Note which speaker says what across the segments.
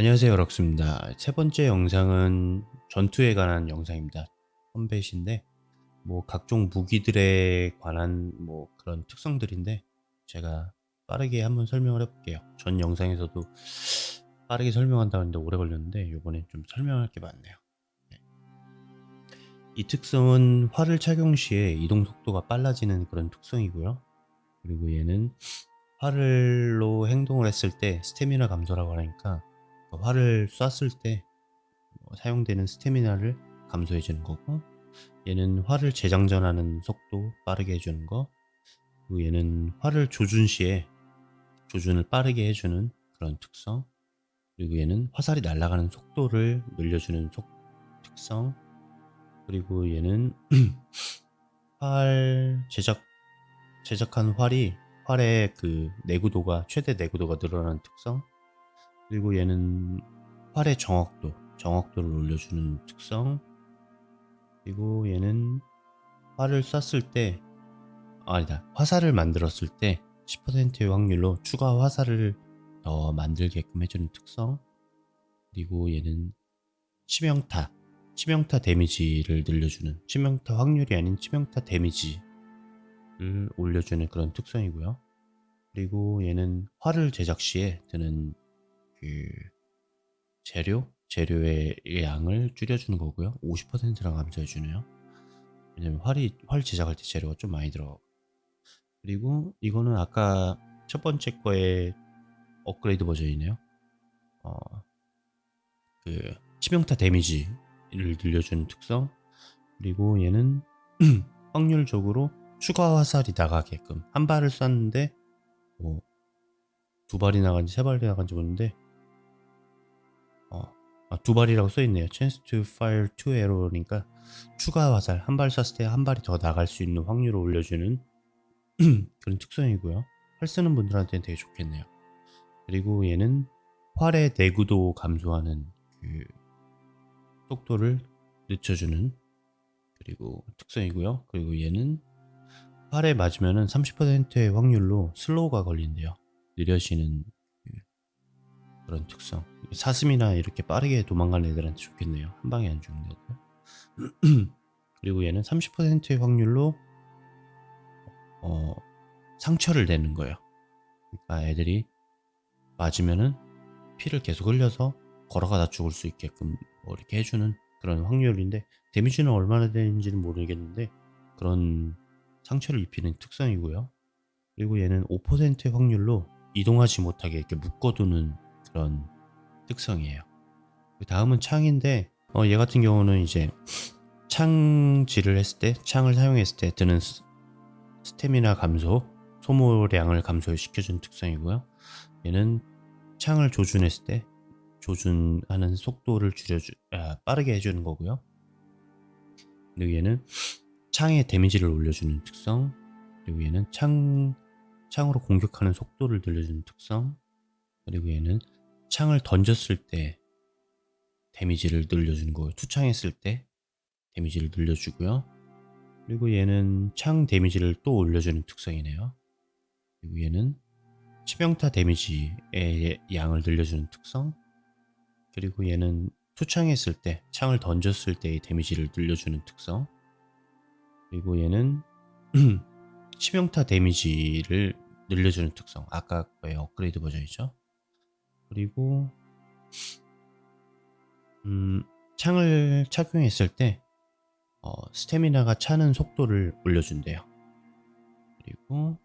Speaker 1: 안녕하세요, 럭스입니다. 세 번째 영상은 전투에 관한 영상입니다. 컴뱃인데, 뭐, 각종 무기들에 관한 뭐 그런 특성들인데, 제가 빠르게 한번 설명을 해볼게요. 전 영상에서도 빠르게 설명한다는데 오래 걸렸는데, 이번엔 좀 설명할 게 많네요. 네. 이 특성은 활을 착용 시에 이동 속도가 빨라지는 그런 특성이고요. 그리고 얘는 활로 행동을 했을 때 스태미나 감소라고 하니까 그 활을 쐈을 때뭐 사용되는 스태미나를 감소해 주는 거고 얘는 활을 재장전하는 속도 빠르게 해주는 거 그리고 얘는 활을 조준 시에 조준을 빠르게 해주는 그런 특성 그리고 얘는 화살이 날아가는 속도를 늘려주는 속 특성 그리고 얘는 활 제작 제작한 활이 활의 그 내구도가 최대 내구도가 늘어나는 특성 그리고 얘는 활의 정확도, 정확도를 올려주는 특성. 그리고 얘는 활을 쐈을 때, 아, 아니다. 화살을 만들었을 때 10%의 확률로 추가 화살을 더 만들게끔 해주는 특성. 그리고 얘는 치명타, 치명타 데미지를 늘려주는, 치명타 확률이 아닌 치명타 데미지를 올려주는 그런 특성이고요. 그리고 얘는 활을 제작 시에 드는 그 재료 재료의 양을 줄여주는 거고요. 50%랑 감소해 주네요. 왜냐면 활이 활 제작할 때 재료가 좀 많이 들어. 그리고 이거는 아까 첫 번째 거의 업그레이드 버전이네요. 어, 그 치명타 데미지를 늘려주는 특성. 그리고 얘는 확률적으로 추가 화살이 나가게끔 한 발을 쐈는데 뭐 두 발이 나간지 세 발이 나간지 모르는데 아, 두 발이라고 써 있네요. Chance to fire two arrow니까 추가 화살 한 발 쐈을 때 한 발이 더 나갈 수 있는 확률을 올려주는 그런 특성이고요. 활 쓰는 분들한테는 되게 좋겠네요. 그리고 얘는 활의 내구도 감소하는 그 속도를 늦춰주는 그리고 특성이고요. 그리고 얘는 활에 맞으면은 30%의 확률로 슬로우가 걸린대요. 느려지는 그런 특성. 사슴이나 이렇게 빠르게 도망가는 애들한테 좋겠네요. 한 방에 안 죽는 애들. 그리고 얘는 30%의 확률로 어, 상처를 내는 거예요. 그러니까 애들이 맞으면은 피를 계속 흘려서 걸어가다 죽을 수 있게끔 뭐 이렇게 해주는 그런 확률인데 데미지는 얼마나 되는지는 모르겠는데 그런 상처를 입히는 특성이고요. 그리고 얘는 5%의 확률로 이동하지 못하게 이렇게 묶어두는 그런 특성이에요. 그 다음은 창인데 어, 얘 같은 경우는 이제 창질을 했을 때 창을 사용했을 때 드는 스태미나 감소 소모량을 감소시켜주는 특성이고요. 얘는 창을 조준했을 때 조준하는 속도를 줄여주 아, 빠르게 해주는 거고요. 그리고 얘는 창의 데미지를 올려주는 특성 그리고 얘는 창 창으로 공격하는 속도를 늘려주는 특성 그리고 얘는 창을 던졌을 때 데미지를 늘려주는 거예요. 투창했을 때 데미지를 늘려주고요. 그리고 얘는 창 데미지를 또 올려주는 특성이네요. 그리고 얘는 치명타 데미지의 양을 늘려주는 특성. 그리고 얘는 투창했을 때 창을 던졌을 때의 데미지를 늘려주는 특성. 그리고 얘는 치명타 데미지를 늘려주는 특성. 아까 거의 업그레이드 버전이죠. 그리고 음, 창을 착용했을 때 어, 스태미나가 차는 속도를 올려준대요. 그리고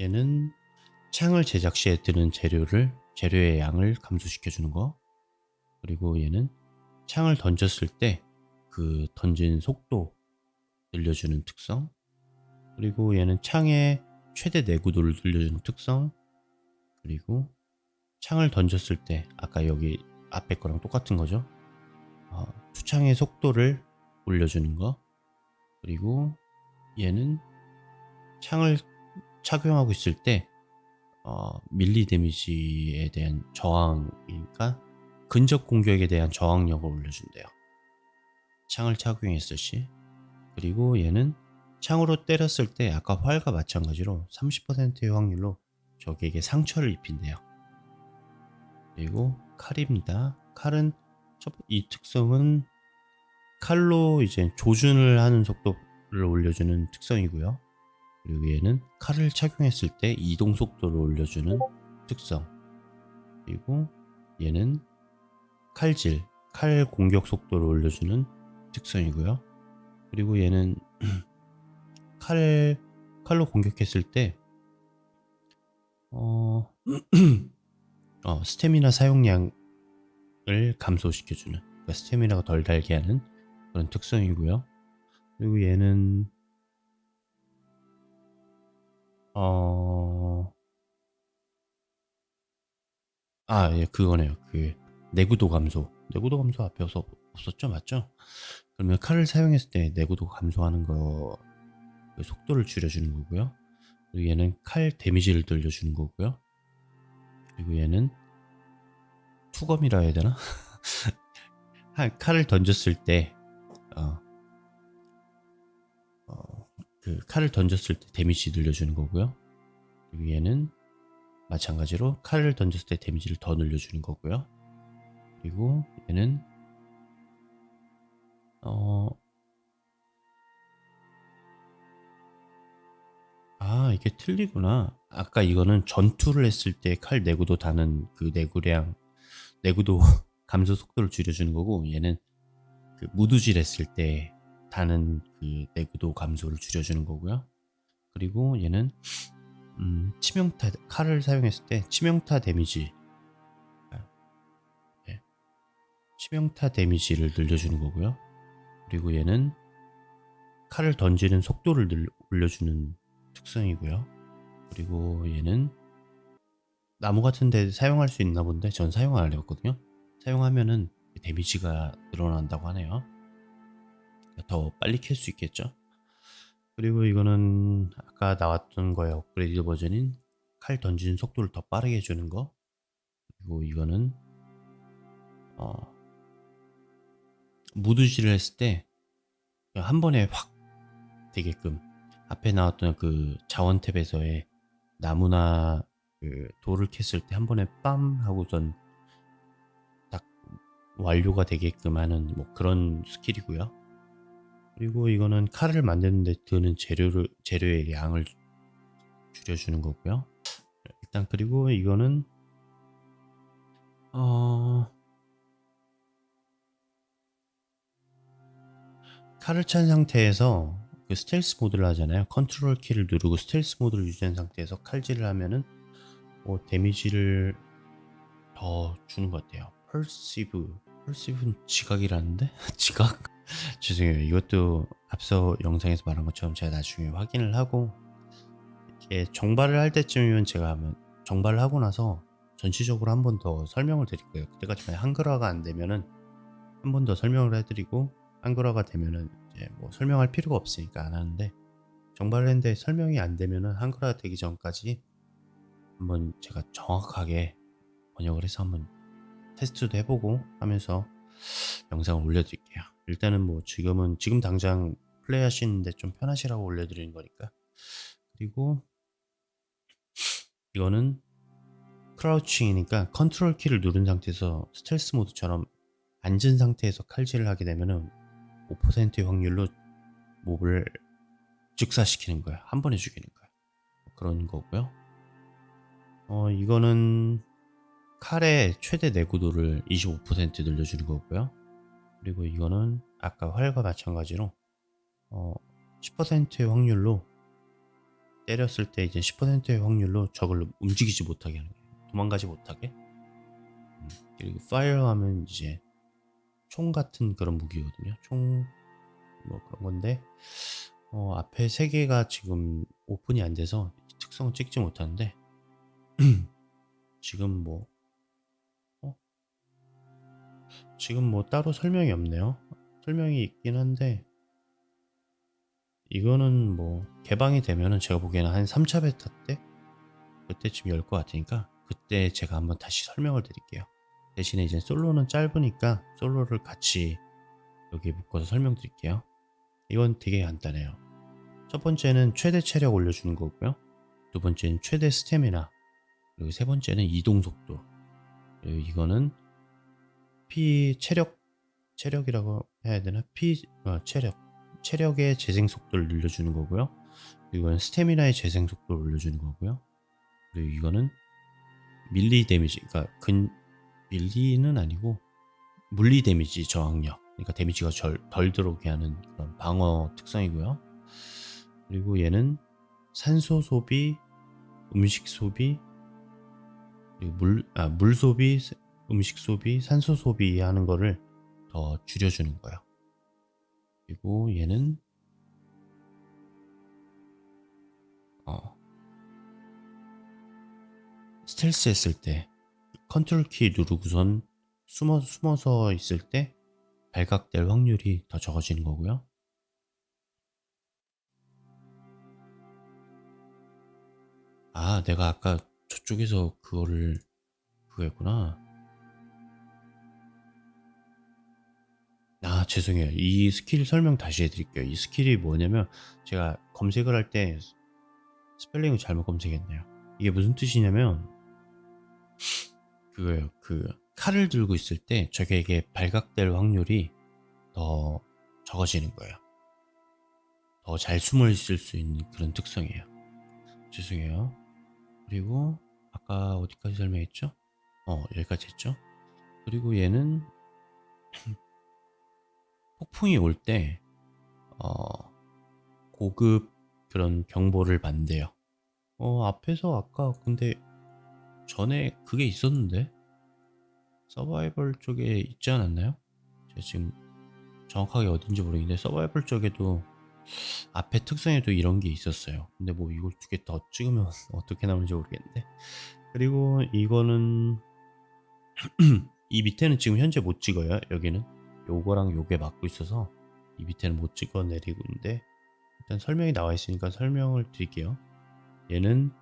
Speaker 1: 얘는 창을 제작 시에 드는 재료를 재료의 양을 감소시켜 주는 거. 그리고 얘는 창을 던졌을 때 그 던진 속도 늘려주는 특성. 그리고 얘는 창의 최대 내구도를 늘려주는 특성. 그리고 창을 던졌을 때 아까 여기 앞에 거랑 똑같은 거죠. 어, 투창의 속도를 올려주는 거 그리고 얘는 창을 착용하고 있을 때 어, 밀리 데미지에 대한 저항이니까 근접 공격에 대한 저항력을 올려준대요. 창을 착용했을 시 그리고 얘는 창으로 때렸을 때 아까 활과 마찬가지로 30%의 확률로 적에게 상처를 입힌대요. 그리고 칼입니다. 칼은 첫, 이 특성은 칼로 이제 조준을 하는 속도를 올려주는 특성이고요. 그리고 얘는 칼을 착용했을 때 이동 속도를 올려주는 특성. 그리고 얘는 칼질, 칼 공격 속도를 올려주는 특성이고요. 그리고 얘는 칼 칼로 공격했을 때 어, 어 스태미나 사용량을 감소시켜주는 그러니까 스태미나가 덜 달게 하는 그런 특성이고요. 그리고 얘는 어, 아, 예, 그거네요. 그 내구도 감소. 내구도 감소 앞에 없, 없었죠, 맞죠? 그러면 칼을 사용했을 때 내구도 감소하는 거 그 속도를 줄여주는 거고요. 그리고 얘는 칼 데미지를 늘려주는 거고요. 그리고 얘는 투검이라 해야 되나? 한 칼을 던졌을 때, 어, 어, 그 칼을 던졌을 때 데미지 늘려주는 거고요. 그리고 얘는 마찬가지로 칼을 던졌을 때 데미지를 더 늘려주는 거고요. 그리고 얘는 어, 아, 이게 틀리구나. 아까 이거는 전투를 했을 때 칼 내구도 다는 그 내구량, 내구도 감소 속도를 줄여주는 거고, 얘는 그 무두질 했을 때 다는 그 내구도 감소를 줄여주는 거고요. 그리고 얘는 음, 치명타 칼을 사용했을 때 치명타 데미지, 아, 네. 치명타 데미지를 늘려주는 거고요. 그리고 얘는 칼을 던지는 속도를 늘, 올려주는 특성이고요. 그리고 얘는 나무 같은 데 사용할 수 있나 본데 전 사용 안 해봤거든요. 사용하면은 데미지가 늘어난다고 하네요. 더 빨리 캘 수 있겠죠. 그리고 이거는 아까 나왔던 거의 업그레이드 버전인 칼 던지는 속도를 더 빠르게 해주는 거. 그리고 이거는 어, 무드질을 했을 때 한 번에 확 되게끔 앞에 나왔던 그 자원 탭에서의 나무나 그 돌을 캤을 때 한 번에 빰 하고선 딱 완료가 되게끔 하는 뭐 그런 스킬이고요. 그리고 이거는 칼을 만드는데 드는 재료를 재료의 양을 줄여주는 거고요. 일단 그리고 이거는 어 칼을 찬 상태에서 그 스텔스 모드를 하잖아요. 컨트롤 키를 누르고 스텔스 모드를 유지한 상태에서 칼질을 하면은 뭐 데미지를 더 주는 것 같아요. 펄시브, 펄시브는 지각이라는데? 지각? 죄송해요. 이것도 앞서 영상에서 말한 것처럼 제가 나중에 확인을 하고 이렇게 정발을 할 때쯤이면 제가 하면 정발을 하고 나서 전체적으로 한 번 더 설명을 드릴 거예요. 그때까지 만약 한글화가 안 되면은 한 번 더 설명을 해드리고 한글화가 되면은 이제 뭐 설명할 필요가 없으니까 안 하는데 했는데 설명이 안 되면은 한글화 되기 전까지 한번 제가 정확하게 번역을 해서 한번 테스트도 해보고 하면서 영상을 올려드릴게요. 일단은 뭐 지금은 지금 당장 플레이 하시는데 좀 편하시라고 올려드리는 거니까 그리고 이거는 크라우칭이니까 컨트롤 키를 누른 상태에서 스텔스 모드처럼 앉은 상태에서 칼질을 하게 되면은 5%의 확률로 몹을 즉사시키는 거야. 한 번에 죽이는 거야. 그런 거고요. 어, 이거는 칼의 최대 내구도를 25% 늘려주는 거고요. 그리고 이거는 아까 활과 마찬가지로 어, 10%의 확률로 때렸을 때 이제 10%의 확률로 적을 움직이지 못하게 하는 거예요. 도망가지 못하게. 음, 그리고 파이어 하면 이제 총 같은 그런 무기거든요. 총 뭐 그런 건데 어, 앞에 세 개가 지금 오픈이 안 돼서 특성을 찍지 못하는데 지금 뭐 어? 지금 뭐 따로 설명이 없네요. 설명이 있긴 한데 이거는 뭐 개방이 되면은 제가 보기에는 한 3차 베타 때 그때쯤 열 것 같으니까 그때 제가 한번 다시 설명을 드릴게요. 대신에 이제 솔로는 짧으니까 솔로를 같이 여기 묶어서 설명드릴게요. 이건 되게 간단해요. 첫 번째는 최대 체력 올려주는 거고요. 두 번째는 최대 스태미나. 그리고 세 번째는 이동 속도. 이거는 피 체력 체력이라고 해야 되나? 피 어, 체력 체력의 재생 속도를 늘려주는 거고요. 그리고 이건 스태미나의 재생 속도를 올려주는 거고요. 그리고 이거는 밀리 데미지, 그러니까 근 밀리는 아니고 물리 데미지 저항력. 그러니까 데미지가 절, 덜 들어오게 하는 그런 방어 특성이고요. 그리고 얘는 산소 소비, 음식 소비, 그리고 물, 아, 물 소비, 음식 소비, 산소 소비 하는 거를 더 줄여주는 거예요. 그리고 얘는 어, 스텔스 했을 때 컨트롤 키 누르고선 숨어, 숨어서 있을 때 발각될 확률이 더 적어지는 거고요. 아, 내가 아까 저쪽에서 그거를 그거였구나. 아, 죄송해요. 이 스킬 설명 다시 해드릴게요. 이 스킬이 뭐냐면 제가 검색을 할 때 스펠링을 잘못 검색했네요. 이게 무슨 뜻이냐면 그거예요. 그 칼을 들고 있을 때 적에게 발각될 확률이 더 적어지는 거예요. 더 잘 숨어 있을 수 있는 그런 특성이에요. 죄송해요. 그리고 아까 어디까지 설명했죠? 어, 여기까지 했죠? 그리고 얘는 폭풍이 올 때, 어, 고급 그런 경보를 받는데요. 어, 앞에서 아까 근데 전에 그게 있었는데? 서바이벌 쪽에 있지 않았나요? 제가 지금 정확하게 어딘지 모르겠는데 서바이벌 쪽에도 앞에 특성에도 이런 게 있었어요. 근데 뭐 이걸 두 개 더 찍으면 어떻게 나오는지 모르겠는데. 그리고 이거는 이 밑에는 지금 현재 못 찍어요. 여기는 요거랑 요게 맞고 있어서 이 밑에는 못 찍어 내리고 있는데 일단 설명이 나와 있으니까 설명을 드릴게요. 얘는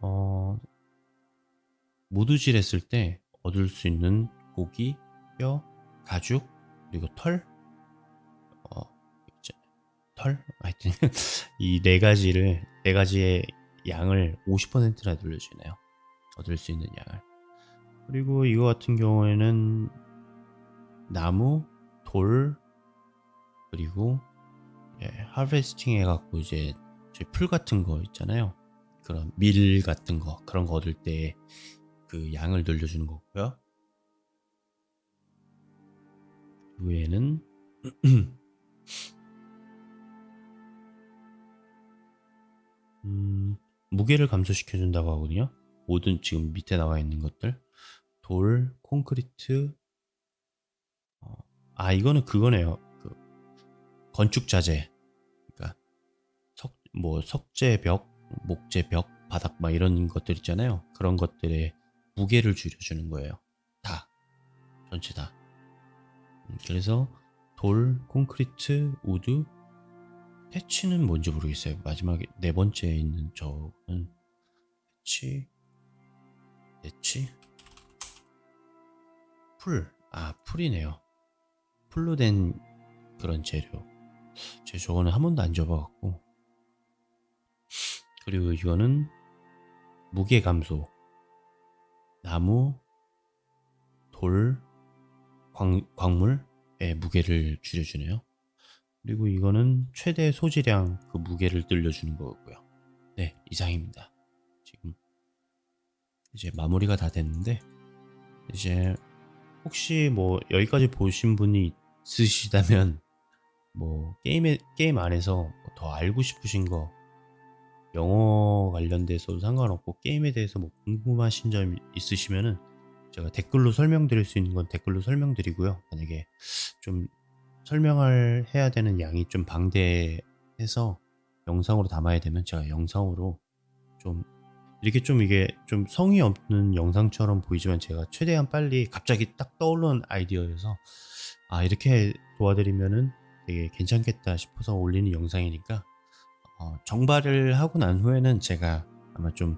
Speaker 1: 어 모두질 했을 때 얻을 수 있는 고기, 뼈, 가죽, 그리고 털, 어, 털, 하여튼 이 네 가지를 네 가지의 양을 50%나 늘려주네요. 얻을 수 있는 양을. 그리고 이거 같은 경우에는 나무, 돌, 그리고 예, 하베스팅 해갖고 이제 풀 같은 거 있잖아요. 그런 밀 같은 거 그런 거 얻을 때 그 양을 늘려주는 거고요. 그 외에는 음, 무게를 감소시켜 준다고 하거든요. 모든 지금 밑에 나와 있는 것들 돌, 콘크리트 어, 아 이거는 그거네요. 그 건축 자재 그러니까 석 뭐 석재 벽, 목재 벽, 바닥 막 이런 것들 있잖아요. 그런 것들의 무게를 줄여주는 거예요. 다 전체 다. 음, 그래서 돌, 콘크리트, 우드, 패치는 뭔지 모르겠어요. 마지막에 네 번째에 있는 저는 패치, 패치, 풀, 아 풀이네요. 풀로 된 그런 재료. 제 저거는 한 번도 안 접어갖고. 그리고 이거는 무게 감소. 나무, 돌, 광, 광물의 무게를 줄여주네요. 그리고 이거는 최대 소지량 그 무게를 늘려주는 거고요. 네, 이상입니다. 지금 이제 마무리가 다 됐는데 이제 혹시 뭐 여기까지 보신 분이 있으시다면 뭐 게임에 게임 안에서 뭐더 알고 싶으신 거 영어 관련돼서도 상관없고 게임에 대해서 뭐 궁금하신 점 있으시면은 제가 댓글로 설명드릴 수 있는 건 댓글로 설명드리고요. 만약에 좀 설명을 해야 되는 양이 좀 방대해서 영상으로 담아야 되면 제가 영상으로 좀 이렇게 좀 이게 좀 성의 없는 영상처럼 보이지만 제가 최대한 빨리 갑자기 딱 떠오르는 아이디어여서 아 이렇게 도와드리면은 되게 괜찮겠다 싶어서 올리는 영상이니까 어, 정발을 하고 난 후에는 제가 아마 좀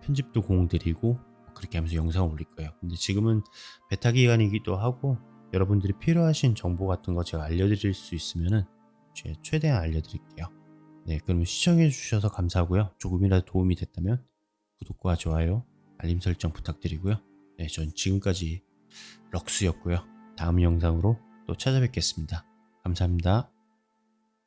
Speaker 1: 편집도 공들이고 그렇게 하면서 영상을 올릴 거예요. 근데 지금은 베타 기간이기도 하고 여러분들이 필요하신 정보 같은 거 제가 알려드릴 수 있으면은 최대한 알려드릴게요. 네, 그럼 시청해 주셔서 감사하고요. 조금이라도 도움이 됐다면 구독과 좋아요, 알림 설정 부탁드리고요. 네, 전 지금까지 럭스였고요. 다음 영상으로 또 찾아뵙겠습니다. 감사합니다.